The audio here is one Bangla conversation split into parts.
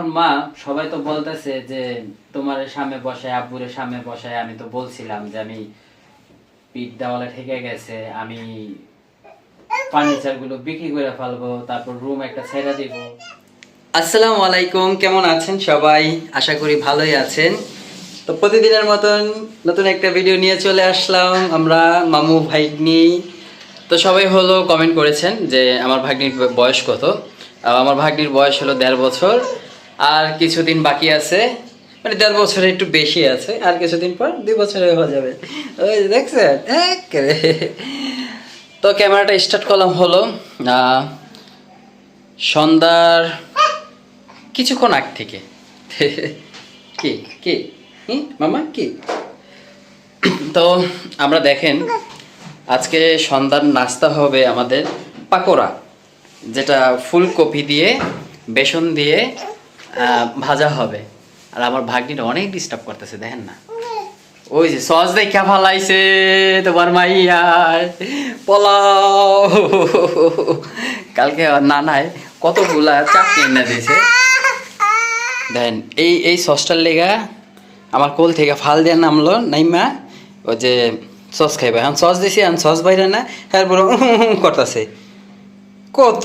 এখন মা, সবাই তো বলতেছে যে তোমার সামনে বসায় আব্বুরের সামনে বসায়, আমি তো বলছিলাম যে আমি পিঠ দেওয়ালে ঠেকে গেছে, আমি ফার্নিচারগুলো বিক্রি করে ফেলব, তারপর রুম একটা ছেড়ে দিব। আলাইকুম, কেমন আছেন সবাই? আশা করি ভালোই আছেন। তো প্রতিদিনের মতন নতুন একটা ভিডিও নিয়ে চলে আসলাম, আমরা মামু ভাগ্নি। তো সবাই হলো কমেন্ট করেছেন যে আমার ভাগ্নির বয়স কত? আমার ভাগ্নির বয়স হলো দেড় বছর। আর কিছুদিন বাকি আছে। মানে দেড় বছরে একটু বেশি আছে, আর কিছুদিন পর দুই বছরে হয়ে যাবে। ওই দেখছেন। তো ক্যামেরাটা স্টার্ট করলাম হলো সন্ধ্যার কিছুক্ষণ আগ থেকে। কি কি? মামা, কি? তো আমরা দেখেন, আজকে সন্ধ্যার নাস্তা হবে আমাদের পাকোড়া, যেটা ফুলকপি দিয়ে, বেসন দিয়ে ভাজা হবে। আর আমার ভাগ্নিটা অনেক ডিস্টার্ব করতেছে, দেখেন না। ওই যে সস দেখা ফালাইছে তোমার মাইয়ার পোলাও। কালকে নানায় কতগুলা চাটনি এনে দিয়েছে। দেন এই এই সসটার লেগা আমার কোল থেকে ফাল দিয়ে নামলো, নাইমা। ও যে সস খাইবে। এখন সস দিছি, এখন সস বাইরে না তারপর করতেছে। কত?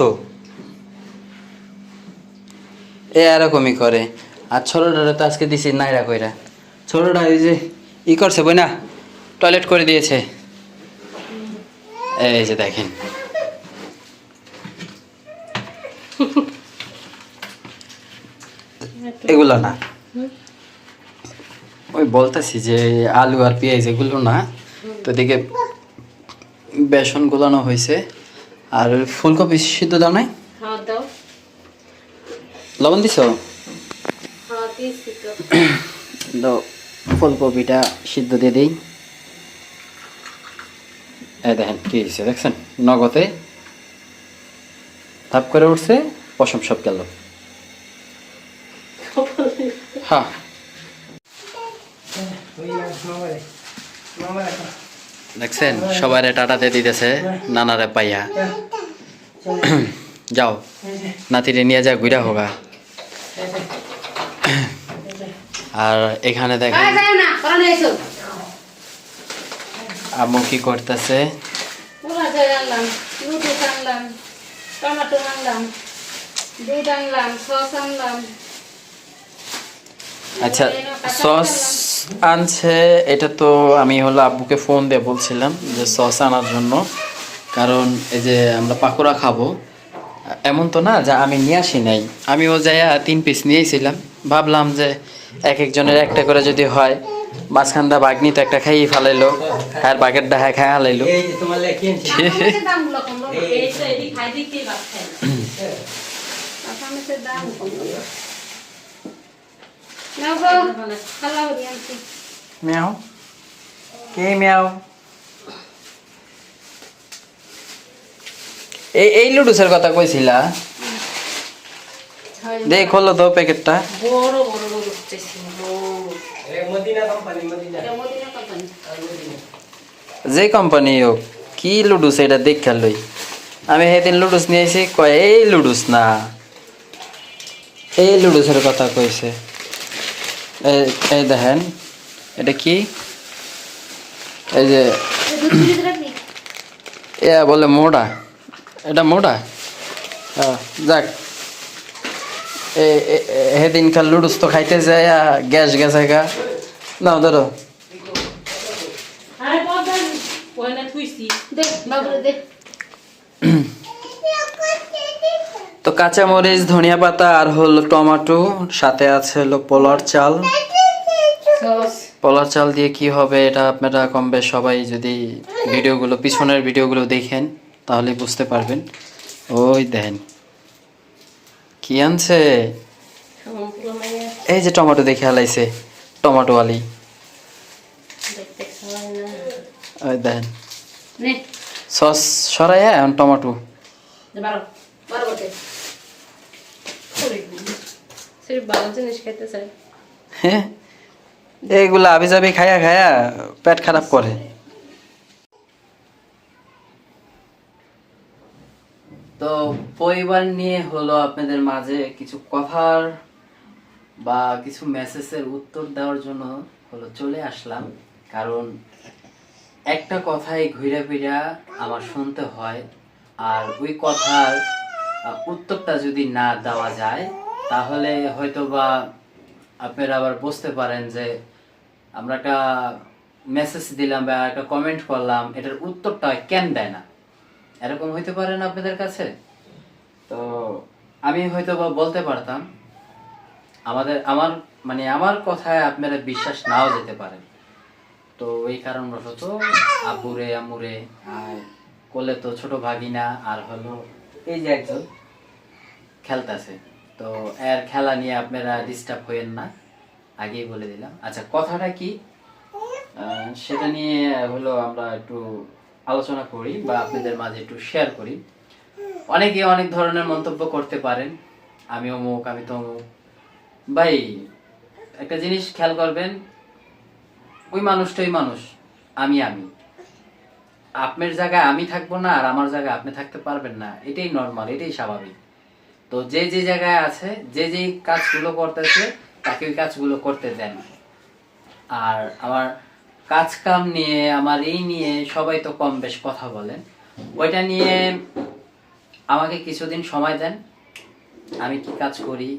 এ এরকমই করে। আর ছোটটারে তো আজকে দিছি নাইরা কইরা। ছোটটা এই যে ই করছে বই না টয়লেট করে দিয়েছে। এই যে দেখেন। এগুলো না। ওই বলতেছি যে আলু আর পেঁয়াজ এগুলো না, তো এদিকে বেসন গুলানো হয়েছে আর ফুলকপি সিদ্ধ দাও নাই? লবণ দিছ? হ্যাঁ ফুলকপিটা সিদ্ধ দিয়ে দিই। এই দেখেন কি হয়েছে দেখছেন? নগদে থাপ করে উঠছে পশম সব গেল। হ্যাঁ। দেখছেন? সবাই টাটা দিয়ে দিতেছে নানারে পাইয়া। যাও নাতিরে নিয়ে যা ঘুরা হোগা। আর এখানে দেখেন আম্মু কি করতেছে? আচ্ছা সস আনছে এটা তো আমি হলো আব্বুকে ফোন দিয়ে বলছিলাম যে সস আনার জন্য। কারণ এই যে আমরা পাকোড়া খাব এমন তো না যে আমি নিয়ে আসি নাই। আমি ও যাইয়া তিন পিস নিয়েছিলাম। ভাবলাম যে এক একজনের একটা করে যদি হয় মাঝখানটা বাঘনি তো একটা খাইয়ে ফেলাইলো আর বাগের ডাহা খাই হালাইলো এদিক খাই। মিয়াও? কে মিয়াও? এই এই লুডুসের কথা কইছিলা? দেখ হলো তো প্যাকেটটা। বড় বড় বড়। এ মদিনা কোম্পানি মদিনা। এটা মদিনা কোম্পানি। যে কোম্পানি হোক কি লুডুস এটা দেখা লই। আমি সেদিন লুডুস নিয়েছি কয় এই লুডুস না। এই লুডুসের কথা কইছে। এই- এই দেখেন এটা কি? এই যে? এ বলে মোটা এটা মোটা হ্যাঁ যাক। এ- লুডুস তো খাইতে যায় গ্যাস গেছে গা নাও ধরো। তো কাঁচামরিচ ধনিয়া পাতা আর হলো টমেটো সাথে আছে হলো পোলার চাল। পোলার চাল দিয়ে কি হবে এটা আপনারা কম বেশ সবাই যদি ভিডিওগুলো পিছনের ভিডিওগুলো দেখেন তাহলে বুঝতে পারবেন। ওই দেখেন। কি আনছে? এই যে টমেটো দেখে হালাইছে টমেটো আলি। ওই দেখেন সস সরাইয়া এখন টমেটো। দে বারো, বারো বটে। ওরে গুলি। সে ভালো জিনিস খেতে চায় হ্যাঁ এইগুলা আবি যাবি খায়া খায়া পেট খারাপ করে। তো পরিবার নিয়ে হলো আপনাদের মাঝে কিছু কথার বা কিছু মেসেজের উত্তর দেওয়ার জন্য হলো চলে আসলাম। কারণ একটা কথাই ঘুরে ফিরা আমার শুনতে হয় আর ওই কথার উত্তরটা যদি না দেওয়া যায়, তাহলে হয়তো বা আপনারা আবার বুঝতে পারেন যে আমরা একটা মেসেজ দিলাম বা একটা কমেন্ট করলাম, এটার উত্তরটা কেন দেয় না। এরকম হইতে পারে না আপনাদের কাছে? তো আমি হয়তো বলতে পারতাম, আমাদের, আমার মানে আমার কথায় আপনারা বিশ্বাস নাও যেতে পারেন। তো এই কারণবশত আব্বুরে আমুরে আর কোলে তো ছোট ভাগিনা, আর হলো এই যে একজন খেলতেছে। তো এর খেলা নিয়ে আপনারা ডিস্টার্ব হইেন না, আগেই বলে দিলাম। আচ্ছা কথাটা কি? সেটা নিয়ে হলো আমরা একটু আলোচনা করি বা আপনাদের মাঝে একটু শেয়ার করি। অনেকে অনেক ধরনের মন্তব্য করতে পারেন। আমি অমুক, আমি তমুক। ভাই, একটা জিনিস খেয়াল করবেন, ওই মানুষটাই মানুষ, আমি আমি। আপনার জায়গায় আমি থাকব না আর আমার জায়গায় আপনি থাকতে পারবেন না, এটাই নর্মাল এটাই স্বাভাবিক। তো যে যে জায়গায় আছে, যে যে কাজগুলো করতেছে, তাকে ওই কাজগুলো করতে দেন। আর আমার কাজ কাম নিয়ে, আমার এই নিয়ে সবাই তো কম বেশ কথা বলেন। ওইটা নিয়ে আমাকে কিছুদিন সময় দেন। আমি কি কাজ করি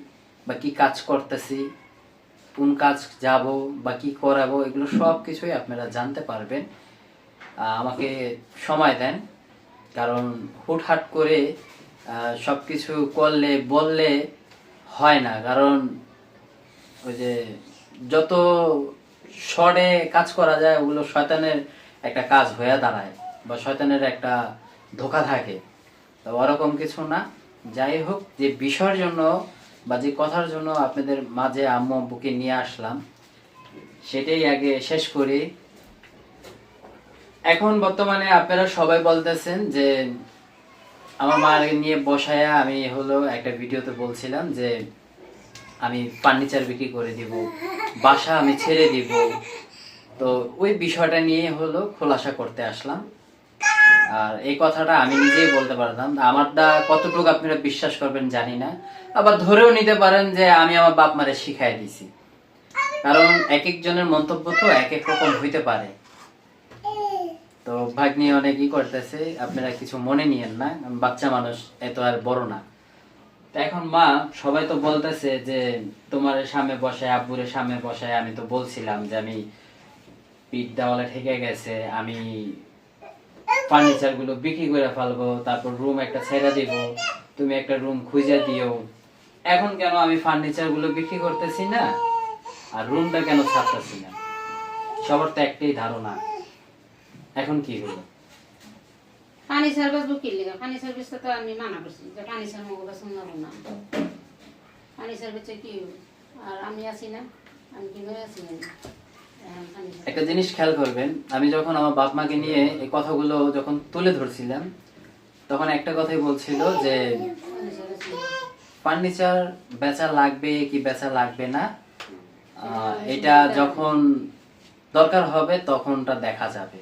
বা কি কাজ করতেছি, কোন কাজ যাব বা কি করাবো, এগুলো সব কিছুই আপনারা জানতে পারবেন। আমাকে সময় দেন। কারণ হুটহাট করে সব কিছু করলে, বললে হয় না। কারণ ওই যে যত শর্টে কাজ করা যায়, ওগুলো শয়তানের একটা কাজ হয়ে দাঁড়ায় বা শয়তানের একটা ধোকা থাকে। তো ওরকম কিছু না। যাই হোক, যে বিষয়ের জন্য বা যে কথার জন্য আপনাদের মাঝে আম্মু আব্বুকে নিয়ে আসলাম, সেটাই আগে শেষ করি। এখন বর্তমানে আপনারা সবাই বলতেছেন যে, আমার মা নিয়ে বসায়া আমি হলো একটা ভিডিওতে বলছিলাম যে আমি ফার্নিচার বিক্রি করে দিব, বাসা আমি ছেড়ে দিব। তো ওই বিষয়টা নিয়ে হলো খোলাসা করতে আসলাম। আর এই কথাটা আমি নিজেই বলতে পারতাম। আমারটা কতটুকু আপনারা বিশ্বাস করবেন জানি না, আবার ধরেও নিতে পারেন যে আমি আমার বাপ মারে শিখাই দিছি। কারণ এক একজনের মন্তব্য তো এক এক রকম হইতে পারে। তো ভাগ্নি অনেক ই করতেছে, আপনারা কিছু মনে নিয়েন না, বাচ্চা মানুষ এত আর বড় না। এখন মা, সবাই তো বলতেছে যে তোমার সামনে বসায় আব্বুরের সামনে বসায়, আমি তো বলছিলাম যে আমি পিঠ দেওয়ালে ঠেকে গেছে, আমি ফার্নিচারগুলো বিক্রি করে ফেলব, তারপর রুম একটা ছেড়ে দিব, তুমি একটা রুম খুঁজে দিও। এখন কেন আমি ফার্নিচারগুলো বিক্রি করতেছি না? আর রুমটা কেন ছাড়তেছি না? সবার তো একটাই ধারণা। এখন কি হলো? পানি সার্ভিস বুকির লিগা? পানি সার্ভিসটা তো আমি মানা করছি। যে পানি সার্ভিস মোগলা শুনলাম না। পানি সার্ভিসে কি? আর আমি আছি না? আমি কি হয়ে আছি একটা জিনিস খেয়াল করবেন আমি যখন আমার বাপ মাকে নিয়ে এই কথাগুলো যখন তুলে ধরছিলাম তখন একটা কথাই বলছিল যে ফার্নিচার বেচা লাগবে কি বেচা লাগবে না? এটা যখন দরকার হবে তখনটা দেখা যাবে।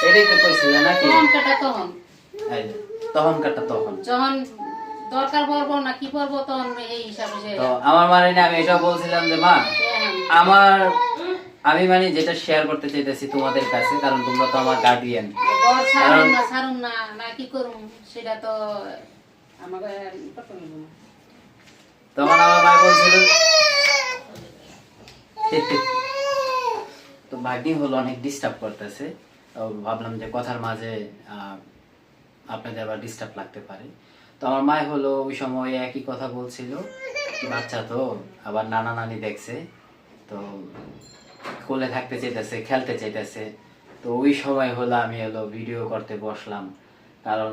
এটাই তো কইছিল নাকি? তখন কাটা তখন। এই যে, তখনকারটা তখন। যখন দরকার পড়ব না কি পড়ব তখন এই হিসাবে তো আমার মানে আমি এটা বলছিলাম যে মা আমার আমি মানে যেটা শেয়ার করতে চাইতেছি তোমাদের কাছে কারণ তোমরা তো আমার গার্ডিয়ান ছাড়ুন না ছাড়ুন না না কি সেটা তো আমাকে। তখন আমার মা বলছিল তো ভাগ্নি হলো অনেক ডিস্টার্ব করতেছে। ভাবলাম যে কথার মাঝে আপনাদের আবার ডিস্টার্ব লাগতে পারে। তো আমার মায় হলো ওই সময় একই কথা বলছিল বাচ্চা তো, আবার নানা নানি দেখছে, তো কোলে থাকতে চাইতেছে, খেলতে চাইতেছে। তো ওই সময় হলো আমি হলো ভিডিও করতে বসলাম, কারণ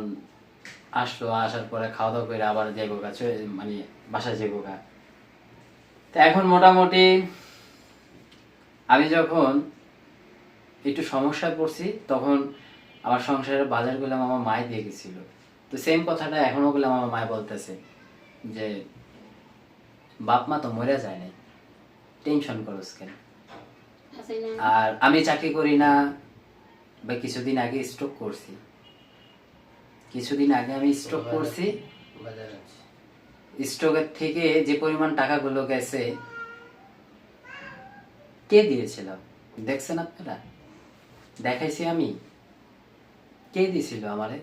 আসলো, আসার পরে খাওয়া দাওয়া করে আবার যাইবো গা মানে বাসায় যাইবো গা। তো এখন মোটামুটি আমি যখন একটু সমস্যায় পড়ছি তখন আমার সংসারের বাজারগুলো আমার মায় দিয়ে গেছিল। তো সেম কথাটা এখনও বলে আমার মায় বলতেছে যে বাপ মা তো মরে যায় নাই। টেনশন করস কেন? আর আমি চাকরি করি না বা কিছুদিন আগে স্ট্রোক করছি। কিছুদিন আগে আমি স্ট্রোক করছি। স্ট্রোকের থেকে যে পরিমাণ টাকাগুলো গেছে কে দিয়েছিল? দেখছেন আপনারা? দেখাইছি আমি। কে দিছিল আমারে?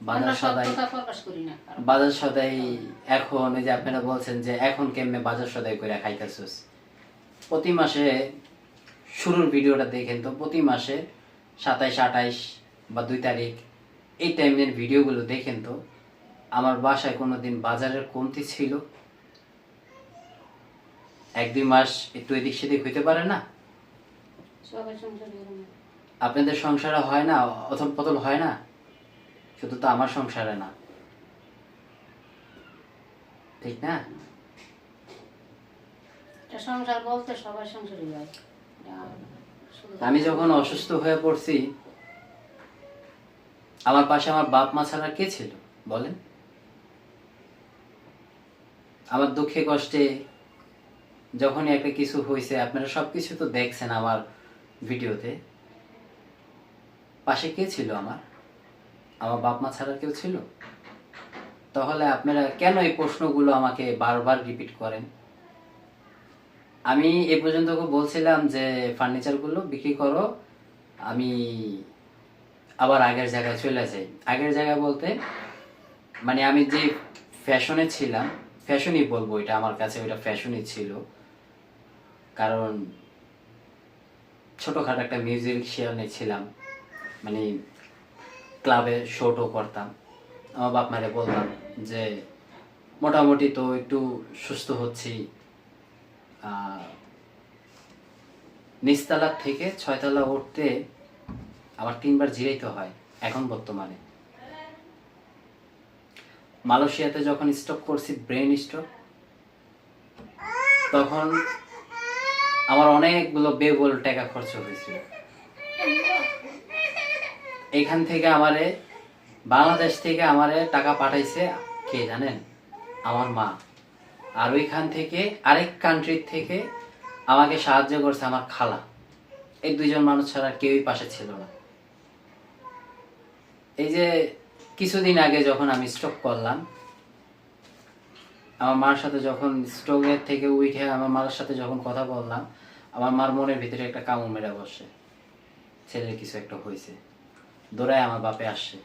বাজার সদাই বাজার এখন এই যে আপনারা বলছেন যে এখন কেমনে বাজার সদাই করে খাইতেছিস। প্রতি মাসে শুরুর ভিডিওটা দেখেন তো প্রতি মাসে সাতাইশ আঠাইশ বা দুই তারিখ এই টাইমের ভিডিওগুলো দেখেন তো আমার বাসায় কোনোদিন বাজারের কমতি ছিল? এক দুই মাস একটু এদিক সেদিক হইতে পারে না। আপনাদের সংসারে হয় না অথল পতল হয় না? শুধু তো আমার সংসারে না। ঠিক না? সংসার বলতে সবার সংসারই হয়। আমি যখন অসুস্থ হয়ে পড়ছি আমার পাশে আমার বাপ মা ছাড়া কে ছিল? বলেন। আমার দুঃখে কষ্টে যখনই একটা কিছু হয়েছে আপনারা সবকিছু তো দেখছেন আমার ভিডিওতে। পাশে কে ছিল আমার? আমার বাপ মা ছাড়া কেউ ছিল? তাহলে আপনারা কেন এই প্রশ্নগুলো আমাকে বারবার রিপিট করেন? আমি এ পর্যন্ত বলছিলাম যে ফার্নিচারগুলো বিক্রি করো, আমি আবার আগের জায়গায় চলে যাই। আগের জায়গায় বলতে মানে আমি যে ফ্যাশনে ছিলাম ফ্যাশনই বলব এটা আমার কাছে, ওইটা ফ্যাশনই ছিল। কারণ ছোটোখাটো একটা মিউজিক মিউজিশিয়ানে ছিলাম মানে ক্লাবে শোটও করতাম। আমার বাপ মারে বললাম যে, মোটামুটি তো একটু সুস্থ হচ্ছি। নিচতলার থেকে ছয়তলা উঠতে আবার তিনবার জিরাইতে হয়, এখন বর্তমানে। মালয়েশিয়াতে যখন স্টক করছি ব্রেন স্টক তখন আমার অনেকগুলো বেবল টাকা খরচ হয়েছিল। এখান থেকে আমারে, বাংলাদেশ থেকে আমারে টাকা পাঠাইছে কে জানেন? আমার মা। আর ওইখান থেকে আরেক কান্ট্রির থেকে আমাকে সাহায্য করছে আমার খালা। এই দুইজন মানুষ ছাড়া কেউই পাশে ছিল না। এই যে কিছুদিন আগে যখন আমি স্ট্রোক করলাম আমার মার সাথে যখন স্ট্রোকের থেকে উঠে আমার মার সাথে যখন কথা বললাম, আমার মার মনের ভিতরে একটা কামড় মেরে বসে। ছেলের কিছু একটা হয়েছে। দৌড়ায় আমার বাপে আসছে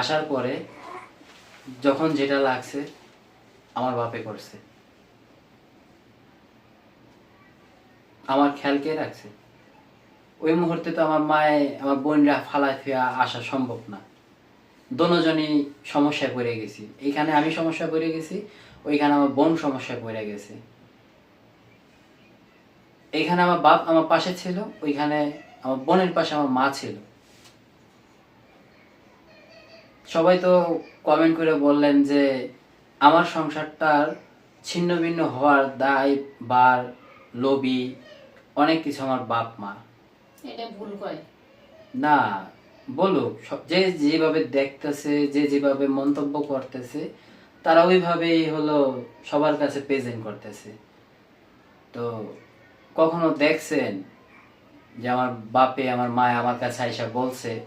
আসার পরে যখন যেটা লাগছে, আমার বাপে করছে। আমার খেয়াল কে রাখছে? ওই মুহূর্তে তো আমার মায়ে, আমার বোনরা ফালা ফিয়া আসা সম্ভব না। দোনোজনই সমস্যায় পড়ে গেছি। এইখানে আমি সমস্যায় পড়ে গেছি ওইখানে আমার বোন সমস্যায় পড়ে গেছে। এইখানে আমার বাপ আমার পাশে ছিল ওইখানে আমার বোনের পাশে আমার মা ছিল। সবাই তো কমেন্ট করে বললেন যে আমার সংসারটার ছিন্ন ভিন্ন হওয়ার দায় বার লোভী অনেক কিছু আমার বাপ মা এটা ভুল কয়? না সব- যে যেভাবে দেখতেছে, যে যেভাবে মন্তব্য করতেছে, তারা ওইভাবেই হলো সবার কাছে প্রেজেন্ট করতেছে। তো কখনো দেখছেন যে আমার বাপে, আমার মায় আমার কাছে আইসা বলছে,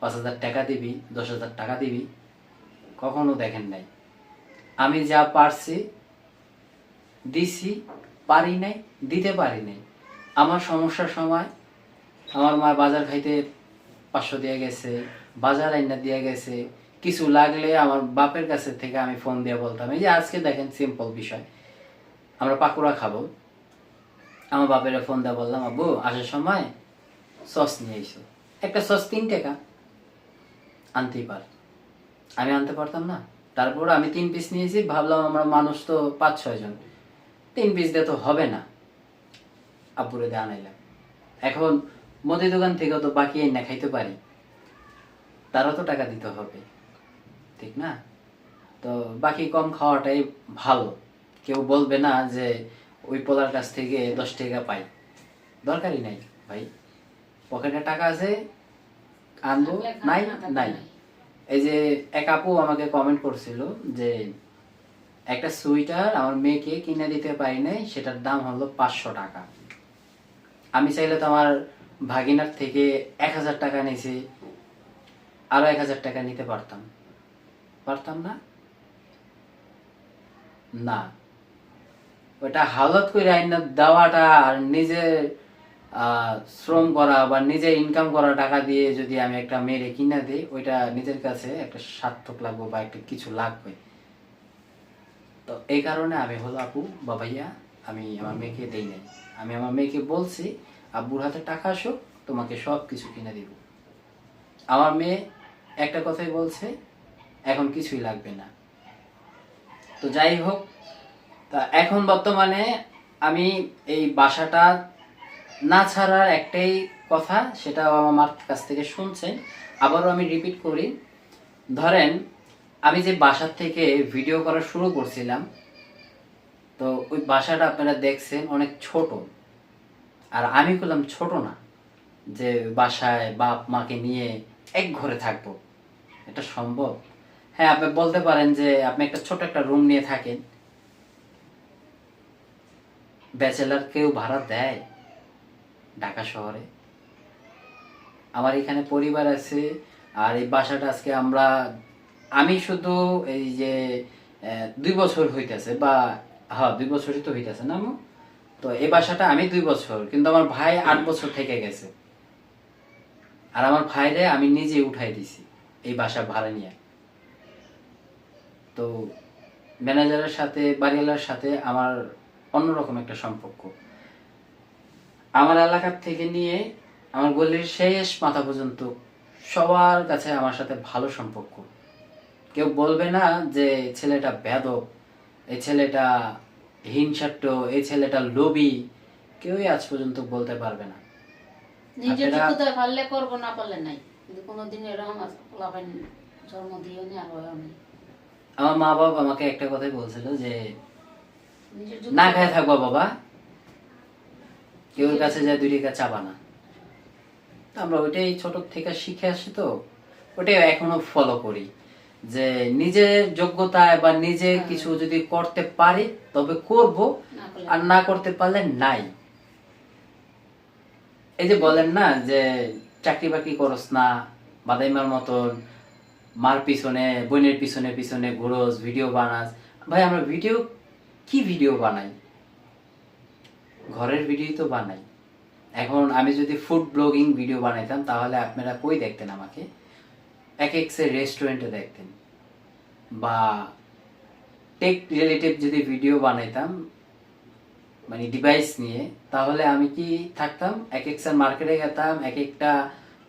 পাঁচ হাজার টাকা দিবি, দশ হাজার টাকা দিবি? কখনো দেখেন নাই। আমি যা পারছি, দিছি, পারি নাই, দিতে পারি নাই। আমার সমস্যার সময়, আমার মা বাজার খাইতে পাঁচশো দিয়ে গেছে, বাজার আইনা দিয়ে গেছে। কিছু লাগলে আমার বাপের কাছে থেকে আমি ফোন দিয়ে বলতাম, এই যে আজকে দেখেন সিম্পল বিষয়, আমরা পাকুড়া খাব। আমার বাপের ফোন দিয়ে বললাম, আব্বু, আসার সময় সস নিয়ে এসো। একটা সস তিন টাকা? আনতেই পার। আমি আনতে পারতাম না। তারপর আমি তিন পিস নিয়েছি, ভাবলাম আমরা মানুষ তো পাঁচ, ছয় জন। তিন পিস দিয়ে তো হবে না। আব্বুরে দিয়ে আনাইলাম এখন মুদি দোকান থেকে তো বাকি না খাইতে পারি। তারও তো টাকা দিতে হবে। ঠিক না? তো বাকি কম খাওয়াটাই ভালো। কেউ বলবে না যে ওই পোলার কাছ থেকে দশ টাকা পাই। দরকারই নাই ভাই। পকেটে টাকা আছে আনব। নাই নাই। নাই। এই যে এক আপু আমাকে কমেন্ট করছিল যে একটা সুইটার আমার মেয়েকে কিনে দিতে পারি নাই সেটার দাম হলো পাঁচশো টাকা। আমি চাইলে তো আমার ভাগিনার থেকে এক হাজার টাকা নিয়েছি, আরও এক হাজার টাকা নিতে পারতাম। পারতাম না? না। ওটা হালত করে আইনা দেওয়াটা আর নিজে শ্রম করা বা নিজে ইনকাম করা টাকা দিয়ে যদি আমি একটা মেয়েরে কিনা দিই, ওইটা নিজের কাছে একটা সার্থক লাগবে বা একটা কিছু লাগবে। তো এই কারণে আমি হলো আপু বা ভাইয়া, আমি আমার মেয়েকে দেই নাই। আমি আমার মেয়েকে বলছি আব্বুর হাতে টাকা আসুক, তোমাকে সব কিছু কিনে দিব। আমার মেয়ে একটা কথাই বলছে, এখন কিছুই লাগবে না। তো যাই হোক, তা এখন বর্তমানে আমি এই বাসাটা না ছাড়ার একটাই কথা সেটা আমার মার কাছ থেকে শুনছেন। আবারও আমি রিপিট করি। ধরেন, আমি যে বাসার থেকে ভিডিও করা শুরু করছিলাম, তো ওই বাসাটা আপনারা দেখছেন অনেক ছোট। আর আমি করলাম ছোট না, যে বাসায় বাপ মাকে নিয়ে এক ঘরে থাকব। এটা সম্ভব? হ্যাঁ আপনি বলতে পারেন যে আপনি একটা ছোট একটা রুম নিয়ে থাকেন। ব্যাচেলার কেউ ভাড়া দেয় ঢাকা শহরে? আমার এখানে পরিবার আছে, আর এই বাসাটা আজকে আমরা, আমি শুধু এই যে দুই বছর হইতেছে বা হ্যাঁ দুই বছরই তো হইতেছে না? তো এই বাসাটা আমি দুই বছর কিন্তু আমার ভাই আট বছর থেকে গেছে। আর আমার ভাইরে আমি নিজে উঠাই দিছি এই বাসা ভাড়া নিয়ে। তো ম্যানেজারের সাথে বাড়িওয়ালার সাথে আমার অন্যরকম একটা সম্পর্ক। আমার এলাকার থেকে নিয়ে আমার গলির শেষ মাথা পর্যন্ত সবার কাছে আমার সাথে ভালো সম্পর্ক। কেউ বলবে না যে ছেলেটা বেদক এই ছেলেটা হিংসাট্য এই ছেলেটা লোভী কেউই আজ পর্যন্ত বলতে পারবে না। নিজের যোগ্যতায় পারলে করব না পারলে নাই। কিন্তু কোনোদিন এরকম লাভেন জন্ম দিও নি আর হয়েও নি। আমার মা বাবা আমাকে একটা কথাই বলছিল যে না খায় থাকবা বাবা। কেউর কাছে যায় দুই টাকা চাবা না। আমরা ওইটাই ছোট থেকে শিখে আসি তো ওটাই এখনও ফলো করি। যে নিজের যোগ্যতায় বা নিজে হ্যাঁ। কিছু যদি করতে পারি তবে করব। আর না করতে পারলে নাই। এই যে বলেন না যে চাকরি বাকরি করস না বাদাইমার মতন মার পিছনে বোনের পিছনে পিছনে ঘুরোস ভিডিও বানাস। ভাই আমরা ভিডিও কি ভিডিও বানাই? ঘরের ভিডিও তো বানাই। এখন আমি যদি ফুড ব্লগিং ভিডিও বানাইতাম তাহলে আপনারা কই দেখতেন আমাকে? এক এক রেস্টুরেন্টে দেখতেন। বা টেক রিলেটিভ যদি ভিডিও বানাইতাম মানে ডিভাইস নিয়ে, তাহলে আমি কি থাকতাম? এক এক মার্কেটে যেতাম এক একটা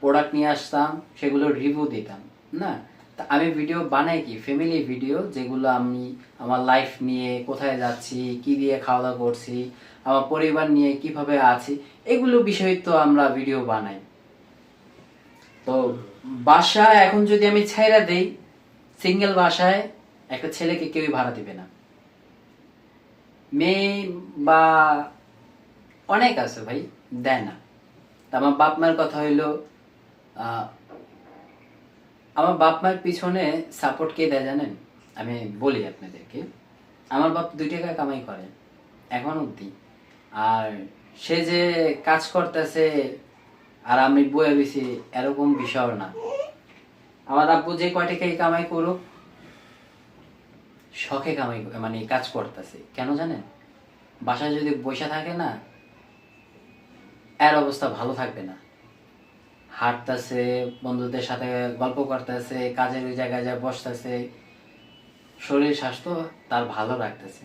প্রোডাক্ট নিয়ে আসতাম সেগুলো রিভিউ দিতাম, না? তা আমি ভিডিও বানাই কি? ফ্যামিলি ভিডিও যেগুলো আমি আমার লাইফ নিয়ে, কোথায় যাচ্ছি, কি দিয়ে খাওয়া দাওয়া করছি, আমার পরিবার নিয়ে কীভাবে আছি, এগুলো বিষয় তো আমরা ভিডিও বানাই। তো বাসা এখন যদি আমি ছাইরা দেই সিঙ্গেল বাসায় একটা ছেলেকে কেউই ভাড়া দিবে না। মেয়ে বা অনেক আছে ভাই, দেয় না। আমার বাপ মায়ের কথা হইল আমার বাপ মায়ের পিছনে সাপোর্ট কে দেয় জানেন? আমি বলি আপনাদেরকে। আমার বাপ দুই টাকা কামাই করে, এখন অব্দি আর সে যে কাজ করতেছে আর আমি বয়ে বেশি এরকম বিষয় না। আমার আব্বু যে কয় টাকাই কামাই করুক, শখে কামাই মানে কাজ করতেছে। কেন জানেন? বাসায় যদি বসে থাকে না, এর অবস্থা ভালো থাকবে না। হাঁটতেছে, বন্ধুদের সাথে গল্প করতেছে, কাজের ওই জায়গায় যা বসতেছে। শরীর স্বাস্থ্য তার ভালো রাখতেছে।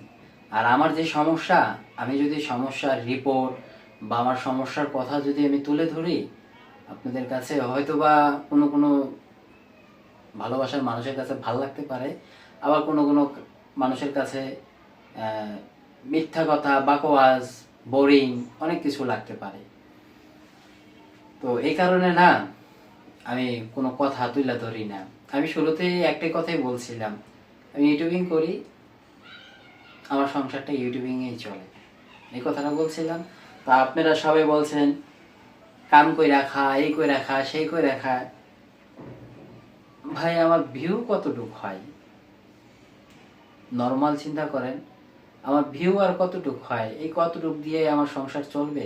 আর আমার যে সমস্যা, আমি যদি সমস্যার রিপোর্ট বা আমার সমস্যার কথা যদি আমি তুলে ধরি, আপনাদের কাছে হয়তো বা কোনো কোনো ভালোবাসার মানুষের কাছে ভালো লাগতে পারে, আবার কোনো কোনো মানুষের কাছে মিথ্যা কথা, বাকোয়াজ বোরিং অনেক কিছু লাগতে পারে। তো এই কারণে না, আমি কোনো কথা তুলে ধরি না। আমি শুরুতেই একটাই কথাই বলছিলাম, আমি ইউটিউবিং করি, আমার সংসারটা ইউটিউবিংয়েই চলে। এই কথাটা বলছিলাম তা আপনারা সবাই বলছেন, কাম কই রাখা এই কই রাখা সেই কই রাখা ভাই, আমার ভিউ কতটুক হয়? নর্মাল চিন্তা করেন, আমার ভিউ আর কতটুক হয়? এই কতটুক দিয়ে আমার সংসার চলবে?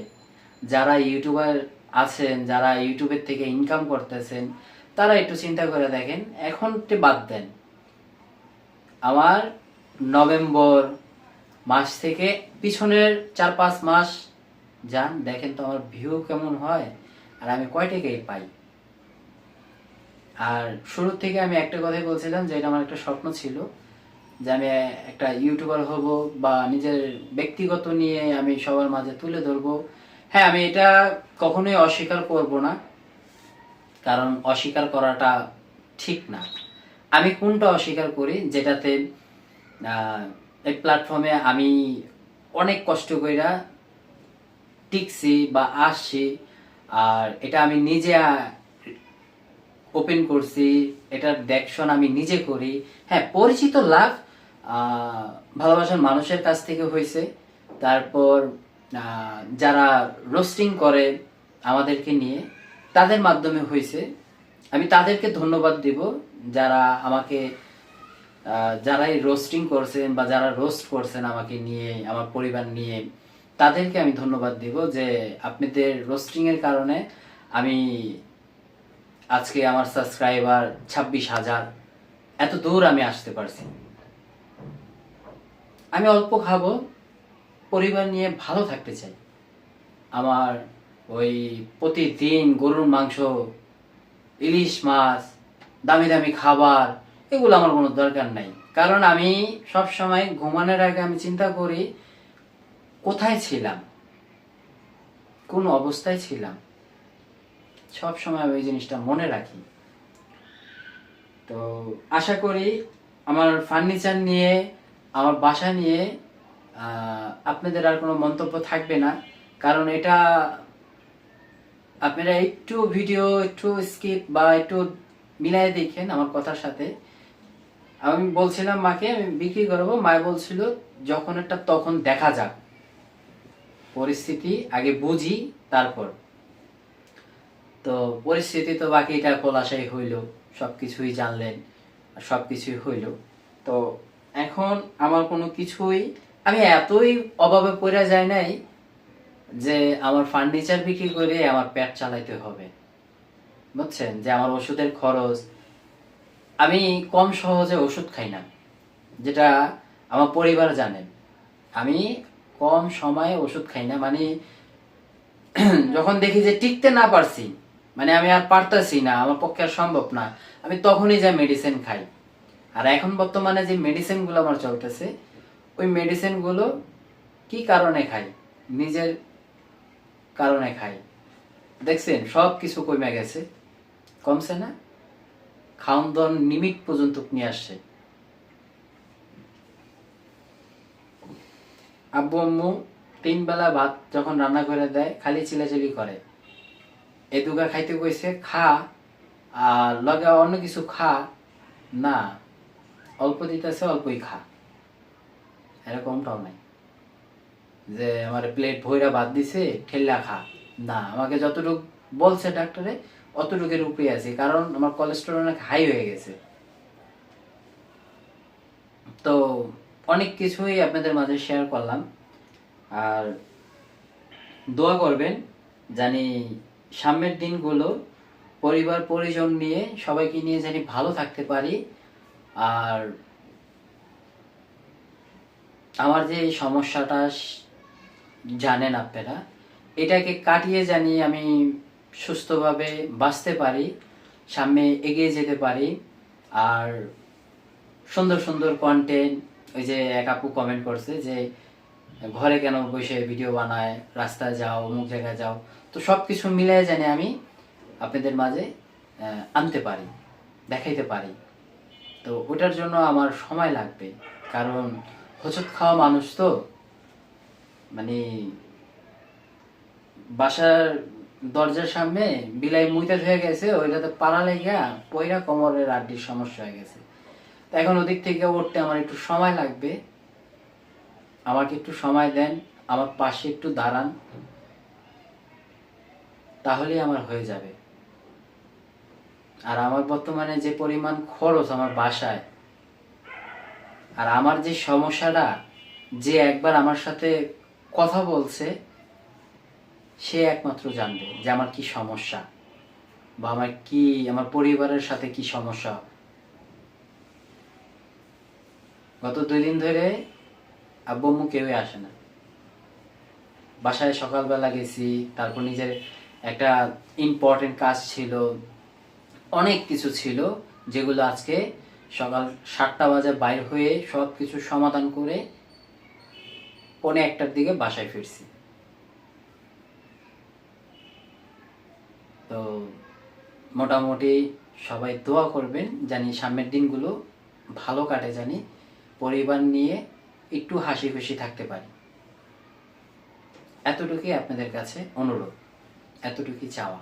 যারা ইউটিউবার আছেন, যারা ইউটিউবের থেকে ইনকাম করতেছেন, তারা একটু চিন্তা করে দেখেন, এখন বাদ দেন। আমার নভেম্বর মাস থেকে পিছনের চার পাঁচ মাস যান, দেখেন তো আমার ভিউ কেমন হয়, আর আমি কয় টাকাই পাই? আর শুরু থেকে আমি একটা কথাই বলছিলাম যে, এটা আমার একটা স্বপ্ন ছিল যে আমি একটা ইউটিউবার হব বা নিজের ব্যক্তিগত নিয়ে আমি সবার মাঝে তুলে ধরবো। হ্যাঁ আমি এটা কখনোই অস্বীকার করব না, কারণ অস্বীকার করাটা ঠিক না। আমি কোনটা অস্বীকার করি? যেটাতে এই প্ল্যাটফর্মে আমি অনেক কষ্ট কইরা টিকছি বা আসছি আর এটা আমি নিজে ওপেন করছি, এটার দেখশন আমি নিজে করি। হ্যাঁ পরিচিত লাভ ভালোবাসার মানুষের কাছ থেকে হয়েছে। তারপর যারা রোস্টিং করে আমাদেরকে নিয়ে, তাদের মাধ্যমে হয়েছে। আমি তাদেরকে ধন্যবাদ দিব, যারা আমাকে যারাই রোস্টিং করছেন বা যারা রোস্ট করছেন আমাকে নিয়ে, আমার পরিবার নিয়ে। তাদেরকে আমি ধন্যবাদ দিব যে আপনাদের রোস্টিং এর কারণে আমি আজকে আমার সাবস্ক্রাইবার ছাব্বিশ হাজার। এত দূর আমি আসতে পারছি। আমি অল্প খাব, পরিবার নিয়ে ভালো থাকতে চাই। আমার ওই প্রতিদিন গরুর মাংস, ইলিশ মাছ, দামি দামি খাবার, এগুলো আমার কোনো দরকার নাই। কারণ আমি সব সময় ঘুমানোর আগে আমি চিন্তা করি কোথায় ছিলাম? কোন অবস্থায় ছিলাম? সব সময় ওই জিনিসটা মনে রাখি। তো আশা করি আমার ফার্নিচার নিয়ে, আমার বাসা নিয়ে আপনাদের আর কোনো মন্তব্য থাকবে না। কারণ এটা আপনারা একটু ভিডিও একটু স্কিপ বা একটু মিলাই দেখেন আমার কথার সাথে। আমি বলছিলাম মাকে, আমি বিক্রি করব। মায় বলছিল, যখন একটা, তখন দেখা যাক। পরিস্থিতি, আগে বুঝি, তারপর। তো পরিস্থিতি তো বাকিটা খোলাসাই হইল সব কিছুই জানলেন, আর সব কিছুই হইল। তো এখন আমার কোনো কিছুই, আমি এতই অভাবে পড়ে যায় নাই যে আমার ফার্নিচার বিক্রি করে আমার পেট চালাইতে হবে। বুঝছেন? যে আমার ওষুধের খরচ। আমি কম সহজে ওষুধ খাই না, যেটা আমার পরিবার জানেন আমি কম সময়ে ওষুধ খাই না। মানে যখন দেখি যে টিকতে না পারছি মানে আমি আর পারতাছি না, আমার পক্ষে আর সম্ভব না, আমি তখনই যা মেডিসিন খাই। আর এখন বর্তমানে যে মেডিসিনগুলো আমার চলতেছে, ওই মেডিসিনগুলো কি কারণে খাই? নিজের কারণে খাই। দেখছেন সব কিছু কমে গেছে। কমছে না? খাওন দন নিমিট পর্যন্ত নিয়ে আসছে। আব্বু আম্মু তিন বেলা ভাত যখন রান্না করে দেয়, খালি চিলাচিলি করে। এ দুগা খাইতে কইছে, খা। আর লগে অন্য কিছু খা। না। অল্প দিতেছে, অল্পই খা। এরকমটাও নাই। যে আমার প্লেট ভৈরা ভাত দিছে ঠেল্লা খা। না, আমাকে যতটুকু বলছে ডাক্তারে অতটুকুর উপরে আছে, কারণ আমার কোলেস্টেরল অনেক হাই হয়ে গেছে। তো অনেক কিছুই আপনাদের মাঝে শেয়ার করলাম। আর দোয়া করবেন জানি সামনের দিনগুলো পরিবার, পরিজন নিয়ে সবাইকে নিয়ে জানি ভালো থাকতে পারি। আর আমার যে সমস্যাটা জানেন আপনারা, এটাকে কাটিয়ে জানি আমি সুস্থভাবে বাঁচতে পারি, সামনে এগিয়ে যেতে পারি। আর সুন্দর সুন্দর কন্টেন্ট ওই যে এক আপু কমেন্ট করছে যে, ঘরে কেন বসে ভিডিও বানায়? রাস্তায় যাও, অমুক জায়গায় যাও? তো সব কিছু মিলিয়ে জানি আমি আপনাদের মাঝে আনতে পারি, দেখাইতে পারি। তো ওটার জন্য আমার সময় লাগবে। কারণ হোঁচট খাওয়া মানুষ তো মানে বাসার দরজার সামনে বিলাই মুইতে হয়ে গেছে, ওইটাতে পাড়া লেগা পয়রা কোমরের আড্ডির সমস্যা হয়ে গেছে। এখন ওদিক থেকে উঠতে আমার একটু সময় লাগবে। আমাকে একটু সময় দেন, আমার পাশে একটু দাঁড়ান। তাহলেই আমার হয়ে যাবে। আর আমার বর্তমানে যে পরিমাণ খরচ আমার বাসায়, আর আমার যে সমস্যাটা, যে একবার আমার সাথে কথা বলছে, সে একমাত্র জানবে যে আমার কি সমস্যা, বা আমার কি, আমার পরিবারের সাথে কি সমস্যা। গত দুই দিন ধরে আব্বু কেউই আসে না। বাসায় সকালবেলা গেছি, তারপর নিজের একটা ইম্পর্টেন্ট কাজ ছিল, অনেক কিছু ছিল, যেগুলো আজকে সকাল সাতটা বাজে বাইর হয়ে সব কিছু সমাধান করে পৌনে একটার দিকে বাসায় ফিরছি। তো মোটামুটি সবাই দোয়া করবেন, জানি সামনের দিনগুলো ভালো কাটে জানি। পরিবার নিয়ে একটু হাসি খুশি থাকতে পারি। এতটুকুই আপনাদের কাছে অনুরোধ, এতটুকুই চাওয়া।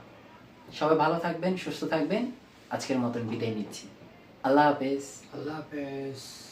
সবাই ভালো থাকবেন, সুস্থ থাকবেন। আজকের মতন বিদায় নিচ্ছি। আল্লাহ হাফেজ। আল্লাহ হাফেজ।